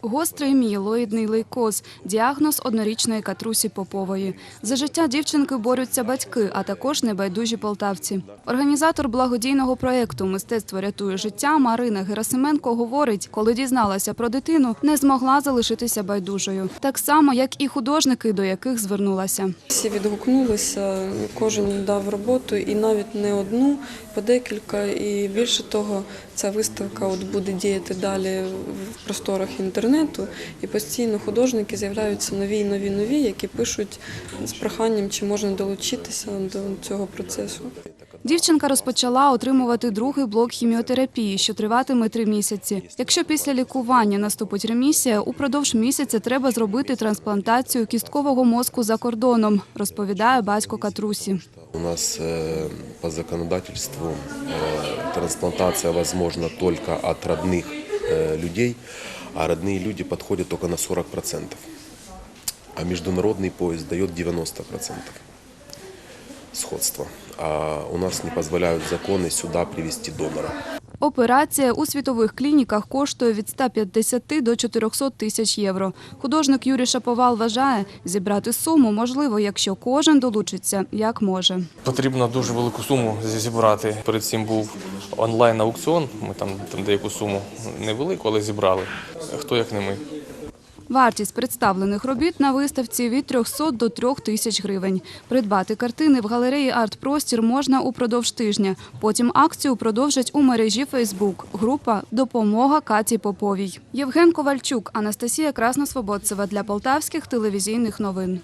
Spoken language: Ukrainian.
Гострий мієлоїдний лейкоз – діагноз однорічної Катрусі Попової. За життя дівчинки борються батьки, а також небайдужі полтавці. Організатор благодійного проєкту «Мистецтво рятує життя» Марина Герасименко говорить, коли дізналася про дитину, не змогла залишитися байдужою. Так само, як і художники, до яких звернулася. Всі відгукнулися, кожен дав роботу і навіть не одну, по декілька. І більше того, ця виставка от буде діяти далі в просторах інтернету. І постійно художники з'являються нові і нові нові, які пишуть з проханням, чи можна долучитися до цього процесу. Дівчинка розпочала отримувати другий блок хіміотерапії, що триватиме три місяці. Якщо після лікування наступить ремісія, упродовж місяця треба зробити трансплантацію кісткового мозку за кордоном, розповідає батько Катрусі. У нас э, по законодательству э, трансплантация возможна только от родных э, людей, а родные люди подходят только на 40%. А международный пояс дает 90% сходства. А у нас не позволяют законы сюда привести донора. Операція у світових клініках коштує від 150 до 400 тисяч євро. Художник Юрій Шаповал вважає, зібрати суму можливо, якщо кожен долучиться як може. Потрібно дуже велику суму зібрати. Перед цим був онлайн-аукціон. Ми там, там деяку суму невелику, але зібрали. Хто як не ми. Вартість представлених робіт на виставці від 300 до 3 тисяч гривень. Придбати картини в галереї «Арт-простір» можна упродовж тижня. Потім акцію продовжать у мережі Фейсбук. Група «Допомога Каті Поповій». Євген Ковальчук, Анастасія Красносвободцева для полтавських телевізійних новин.